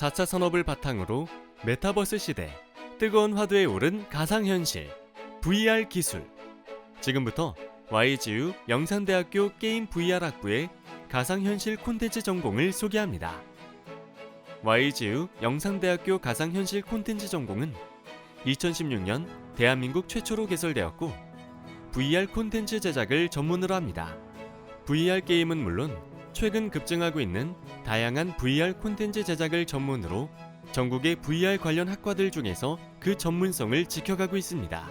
4차 산업을 바탕으로 메타버스 시대, 뜨거운 화두에 오른 가상현실, VR 기술. 지금부터 YGU 영산대학교 게임 VR 학부의 가상현실 콘텐츠 전공을 소개합니다. YGU 영상대학교 가상현실 콘텐츠 전공은 2016년 대한민국 최초로 개설되었고 VR 콘텐츠 제작을 전문으로 합니다. VR 게임은 물론 최근 급증하고 있는 다양한 VR 콘텐츠 제작을 전문으로 전국의 VR 관련 학과들 중에서 그 전문성을 지켜가고 있습니다.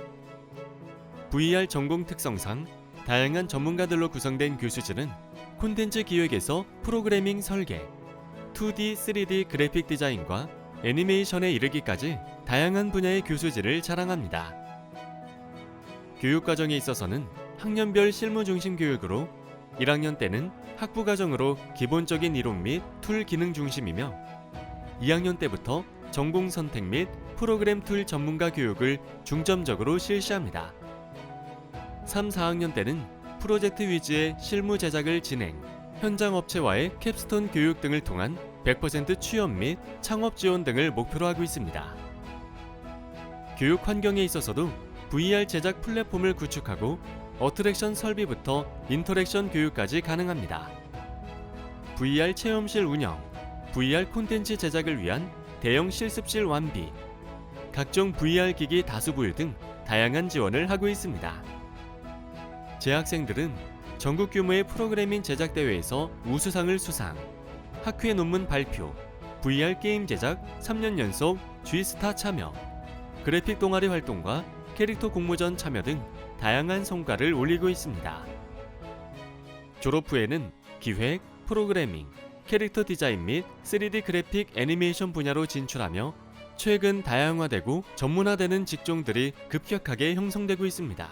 VR 전공 특성상 다양한 전문가들로 구성된 교수진은 콘텐츠 기획에서 프로그래밍 설계, 2D, 3D 그래픽 디자인과 애니메이션에 이르기까지 다양한 분야의 교수진을 자랑합니다. 교육 과정에 있어서는 학년별 실무 중심 교육으로 1학년 때는 학부 과정으로 기본적인 이론 및 툴 기능 중심이며 2학년 때부터 전공 선택 및 프로그램 툴 전문가 교육을 중점적으로 실시합니다. 3, 4학년 때는 프로젝트 위주의 실무 제작을 진행, 현장 업체와의 캡스톤 교육 등을 통한 100% 취업 및 창업 지원 등을 목표로 하고 있습니다. 교육 환경에 있어서도 VR 제작 플랫폼을 구축하고 어트랙션 설비부터 인터랙션 교육까지 가능합니다. VR 체험실 운영, VR 콘텐츠 제작을 위한 대형 실습실 완비, 각종 VR 기기 다수 보유 등 다양한 지원을 하고 있습니다. 재학생들은 전국 규모의 프로그래밍 제작 대회에서 우수상을 수상, 학회 논문 발표, VR 게임 제작 3년 연속 G스타 참여, 그래픽 동아리 활동과 캐릭터 공모전 참여 등 다양한 성과를 올리고 있습니다. 졸업 후에는 기획, 프로그래밍, 캐릭터 디자인 및 3D 그래픽 애니메이션 분야로 진출하며 최근 다양화되고 전문화되는 직종들이 급격하게 형성되고 있습니다.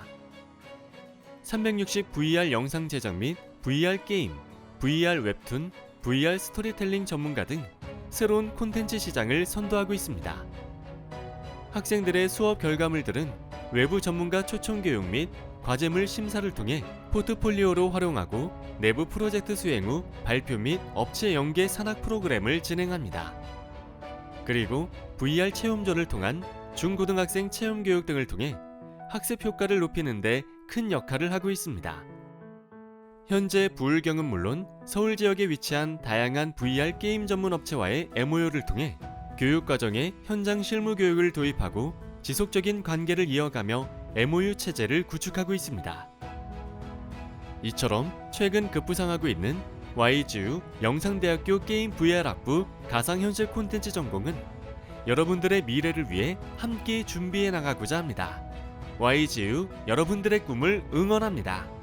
360 VR 영상 제작 및 VR 게임, VR 웹툰, VR 스토리텔링 전문가 등 새로운 콘텐츠 시장을 선도하고 있습니다. 학생들의 수업 결과물들은 외부 전문가 초청 교육 및 과제물 심사를 통해 포트폴리오로 활용하고 내부 프로젝트 수행 후 발표 및 업체 연계 산학 프로그램을 진행합니다. 그리고 VR 체험전을 통한 중고등학생 체험 교육 등을 통해 학습 효과를 높이는 데 큰 역할을 하고 있습니다. 현재 부울경은 물론 서울 지역에 위치한 다양한 VR 게임 전문 업체와의 MOU를 통해 교육 과정에 현장 실무 교육을 도입하고 지속적인 관계를 이어가며 MOU 체제를 구축하고 있습니다. 이처럼 최근 급부상하고 있는 YGU 영상대학교 게임 VR 학부 가상현실 콘텐츠 전공은 여러분들의 미래를 위해 함께 준비해 나가고자 합니다. YGU 여러분들의 꿈을 응원합니다.